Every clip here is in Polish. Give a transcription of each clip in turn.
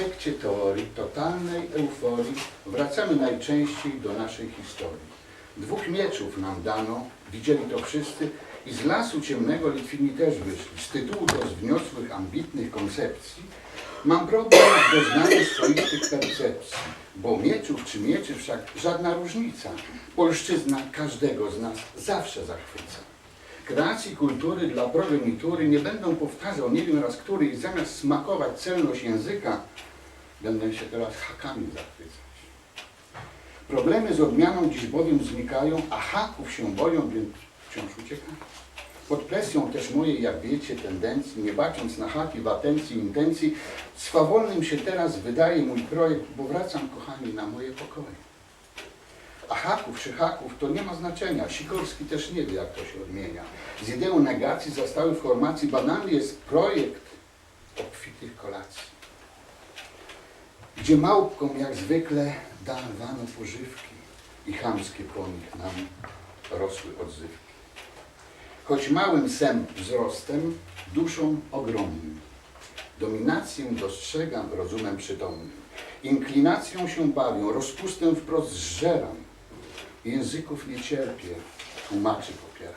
aspekcie teorii totalnej euforii wracamy najczęściej do naszej historii. Dwóch mieczów nam dano, widzieli to wszyscy i z lasu ciemnego Litwini też wyszli. Z tytułu to wzniosłych, ambitnych koncepcji mam problem z doznaniem swoistych percepcji, bo mieczów czy mieczy wszak żadna różnica. Polszczyzna każdego z nas zawsze zachwyca. Kreacji kultury dla progenitury nie będę powtarzał nie wiem raz który i zamiast smakować celność języka, będę się teraz hakami zachwycać. Problemy z odmianą dziś bowiem znikają, a haków się boją, więc wciąż uciekają. Pod presją też mojej, jak wiecie, tendencji, nie bacząc na haki w atencji intencji, swawolnym się teraz wydaje mój projekt, bo wracam, kochani, na moje pokoje. A haków czy haków to nie ma znaczenia. Sikorski też nie wie, jak to się odmienia. Z ideą negacji zastały w formacji banalny jest projekt obfitych kolacji. Gdzie małpkom jak zwykle dawano pożywki i chamskie po nich nam rosły odzywki. Choć małym sem wzrostem, duszą ogromnym. Dominację dostrzegam rozumem przytomnym. Inklinacją się bawią, rozpustę wprost zżeram. Języków nie cierpię, tłumaczy popieram.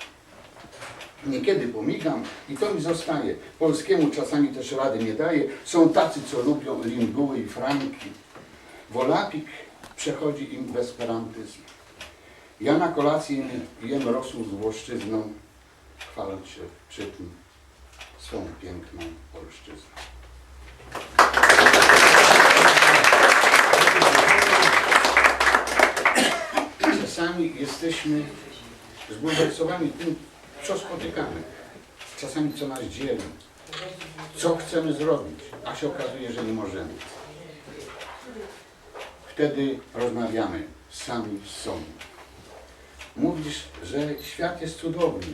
Niekiedy pomigam i to mi zostaje. Polskiemu czasami też rady nie daje. Są tacy, co lubią linguły i franki. Wolapik przechodzi im w esperantyzm. Ja na kolację jem rosół z włoszczyzną, chwaląc się przy tym swą piękną polszczyzną. Czasami jesteśmy zbulwersowani tym, co spotykamy. Czasami co nas dzieli. Co chcemy zrobić, a się okazuje, że nie możemy. Wtedy rozmawiamy sami z sobą. Mówisz, że świat jest cudowny,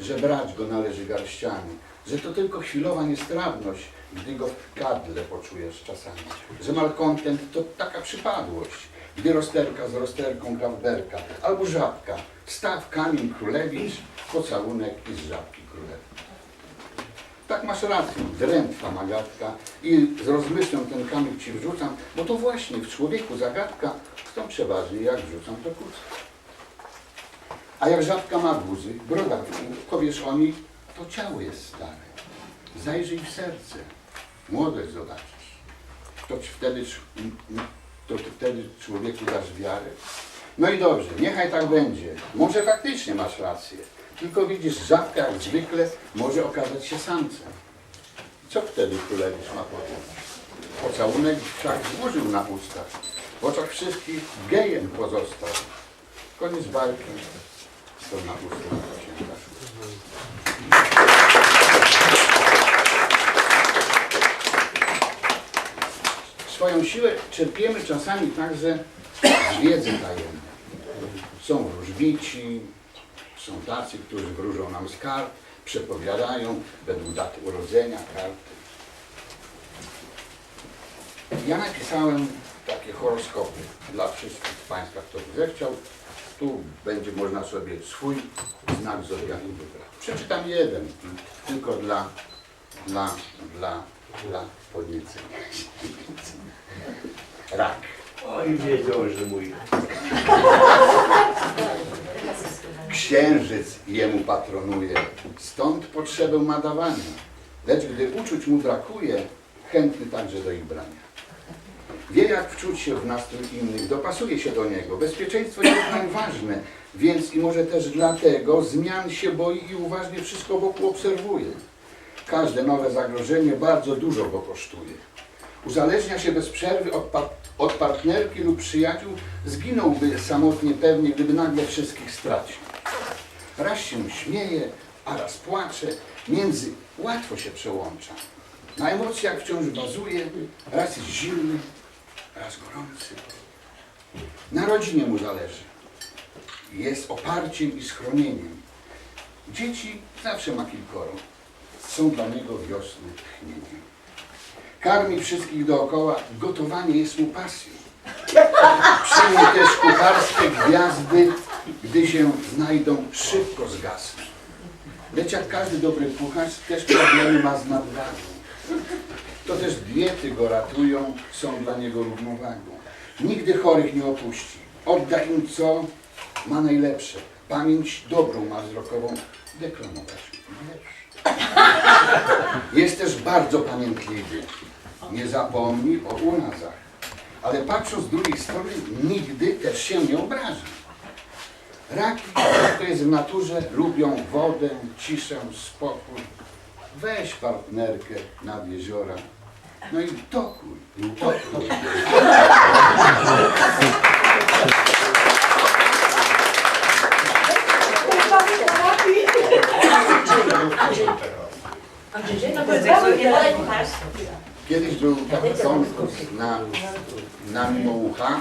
że brać go należy garściami, że to tylko chwilowa niestrawność, gdy go w kadle poczujesz czasami, że malkontent to taka przypadłość, gdy rozterka z rozterką berka, albo żabka, staw kamień królewicz, pocałunek i z żabki królewicz. Tak masz rację, drętwa magatka i z rozmysłem ten kamyk ci wrzucam, bo to właśnie w człowieku zagadka, stąd przeważnie jak wrzucam to kucka. A jak żabka ma guzy, brodawki, powiesz o nich, to ciało jest stare. Zajrzyj w serce, młodość zobaczysz. To wtedy, to ty wtedy człowieku dasz wiarę. No i dobrze, niechaj tak będzie. Może faktycznie masz rację. Tylko widzisz, żabka jak zwykle może okazać się samcem. Co wtedy królewicz ma powiedzieć? Pocałunek wszak złożył na ustach. W oczach wszystkich gejem pozostał. Koniec walki. Na ustach Swoją siłę czerpiemy czasami także z wiedzy tajemnej. Są wróżbici, są tacy, którzy wróżą nam z kart, przepowiadają według daty urodzenia karty. Ja napisałem takie horoskopy dla wszystkich Państwa, kto by zechciał. Tu będzie można sobie swój znak zodiaku wybrać. Przeczytam jeden, tylko dla, dla, dla, dla podniecenia. Rak. Oj, wiedział, że mój. Księżyc jemu patronuje, stąd potrzebę ma dawania. Lecz gdy uczuć mu brakuje, chętny także do ich brania. Wie jak wczuć się w nastrój innych, dopasuje się do niego. Bezpieczeństwo jest nam ważne, więc i może też dlatego zmian się boi i uważnie wszystko wokół obserwuje. Każde nowe zagrożenie bardzo dużo go kosztuje. Uzależnia się bez przerwy od, par od partnerki lub przyjaciół, zginąłby samotnie pewnie, gdyby nagle wszystkich stracił. Raz się śmieje, a raz płacze, między łatwo się przełącza. Na emocjach wciąż bazuje, raz jest zimny, raz gorący. Na rodzinie mu zależy. Jest oparciem i schronieniem. Dzieci zawsze ma kilkoro. Są dla niego wiosny tchnieniem. Karmi wszystkich dookoła, gotowanie jest mu pasją. Przyjmie też kucharskie gwiazdy, gdy się znajdą, szybko zgasną. Lecz jak każdy dobry kucharz, też problemy ma z nadwagą. To też diety go ratują, są dla niego równowagą. Nigdy chorych nie opuści. Odda im co ma najlepsze. Pamięć dobrą ma wzrokową. Deklamować wiersz. Jest też bardzo pamiętliwy. Nie zapomni o urazach. Ale patrząc z drugiej strony, nigdy też się nie obrazi. Raki, to jest w naturze, lubią wodę, ciszę, spokój. Weź partnerkę nad jeziora. No i dokuj, dokuj. Kiedyś był taki konkurs na, na Mimołucha,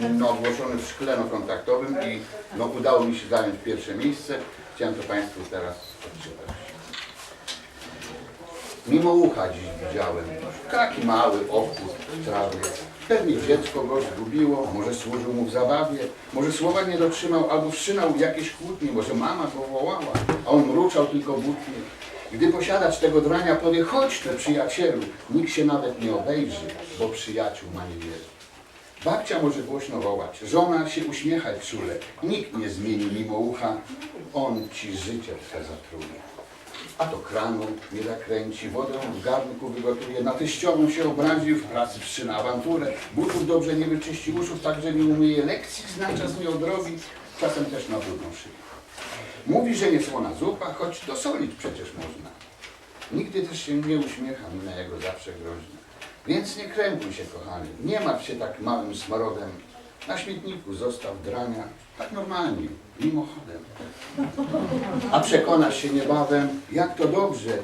no, ogłoszony w szkle no, kontaktowym i no, udało mi się zająć pierwsze miejsce. Chciałem to Państwu teraz odczytać. Mimołucha dziś widziałem. Taki mały obchód trawy. Pewnie dziecko go zgubiło, może służył mu w zabawie, może słowa nie dotrzymał albo wszczynał jakieś kłótnie, może mama go wołała, a on mruczał tylko butnie. Gdy posiadacz tego drania powie, chodź tu przyjacielu, nikt się nawet nie obejrzy, bo przyjaciół ma niewiele. Babcia może głośno wołać, żona się uśmiechać czule, nikt nie zmieni mimo ucha, on ci życie twe zatruje. A to kranu nie zakręci, wodę w garnku wygotuje, na teściową się obraził, w pracy wszczyna awanturę, butów dobrze nie wyczyści, uszów także nie umyje, lekcji zna czas nie odrobi, czasem też na brudną szyję. Mówi, że nie słona zupa, choć dosolić przecież można. Nigdy też się nie uśmiecha, mina jego zawsze groźna. Więc nie krępuj się, kochany, nie martw się tak małym smarodem. Na śmietniku zostaw drania, tak normalnie, mimochodem. A przekonasz się niebawem, jak to dobrze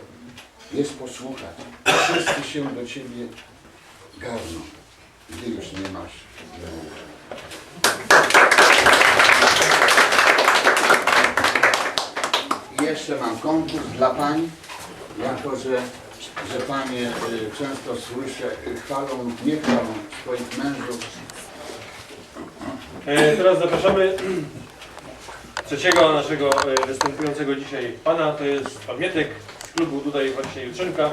jest posłuchać. Wszyscy się do ciebie garną, gdy już nie masz mimocha. I jeszcze mam konkurs dla pań, jako że, że panie y, często słyszę, y, chwalą nie chwalą swoich mężów. E, Teraz zapraszamy trzeciego naszego e, występującego dzisiaj pana, to jest pan Mietek z klubu tutaj właśnie Jutrzynka.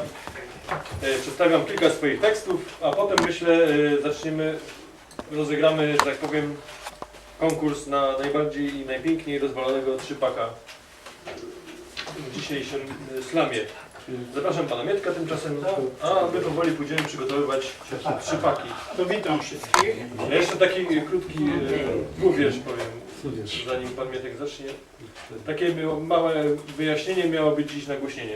E, Przedstawiam kilka swoich tekstów, a potem myślę e, zaczniemy, rozegramy, że tak powiem, konkurs na najbardziej i najpiękniej rozwalonego trzypaka dzisiejszym e, slamie. Zapraszam pana Mietka tymczasem, a my powoli pójdziemy przygotowywać trzypaki. To witam wszystkich. Ja jeszcze taki krótki e, główierz powiem, zanim pan Mietek zacznie. Takie małe wyjaśnienie miało być dziś nagłośnienie.